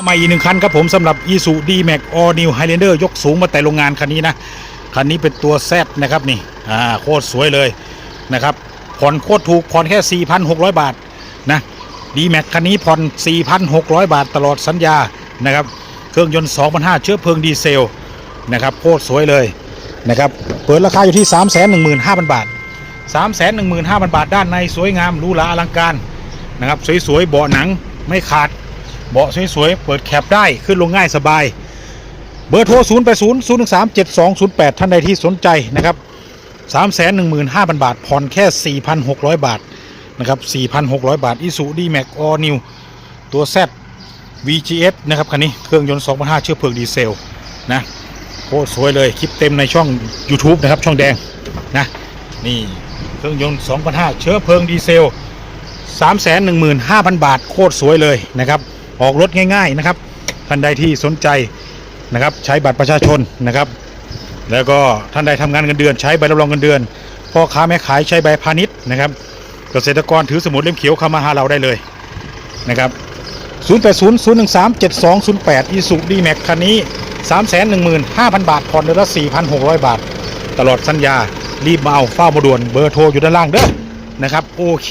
มาอีกหนึ่งคันครับผมสำหรับ i s u d m a x All New Highlander ยกสูงมาแต่โรงงานคันนี้นะ คันนี้เป็นตัว Z นะครับนี่อ่าโคตรสวยเลยนะครับผ่อนโคตรถูกผ่อนแค่ 4,600 บาทนะ d m a x คันนี้ผ่อน 4,600 บาทตลอดสัญญานะครับเครื่องยนต์ 2,500 เชื้อเพลิงดีเซลนะครับโคตรสวยเลยนะครับเปิดราคาอยู่ที่ 315,000 บาท 315,000 บาทด้านในสวยงามหรูหราอลังการนะครับสวยๆเบาะหนังไม่ขาด เบาะสวยๆ เปิดแคปได้ขึ้นลงง่ายสบาย เบอร์โทร 0 8 0 0 1 3 7 2 0 8 ท่านใดที่สนใจนะครับ 3 1 5 0 0 0 บาท ผ่อนแค่ 4,600 บาทนะครับ 4,600 บาท อิสุดีแม็กออนิวตัว Z VGS นะครับคันนี้เครื่องยนต์2.5เชื้อเพลิงดีเซลนะโคตรสวยเลยคลิปเต็มในช่อง YouTube นะครับช่องแดงนะนี่เครื่องยนต์2.5เชื้อเพลิงดีเซล315,000 บาท โคตรสวยเลยนะครับ ออกรถง่าย ๆนะครับท่านใดที่สนใจนะครับใช้บัตรประชาชนนะครับ แล้วก็ท่านใดทำงานเงินเดือน ใช้ใบรับรองเงินเดือนพ่อค้าแม่ขายใช้ใบพาณิชย์นะครับ เกษตรกรถือสมุดเล่มเขียวเข้ามาหาเราได้เลยนะครับ 0 8 0 0 1 3 7 2 0 8 อีสุดีแม็กคันนี้ 315,000 บาทผ่อนเดือนละ 4,600 บาท ตลอดสัญญา รีบมาเอาเฝ้ามาด่วนเบอร์โทรอยู่ด้านล่างเด้อนะครับ โอเค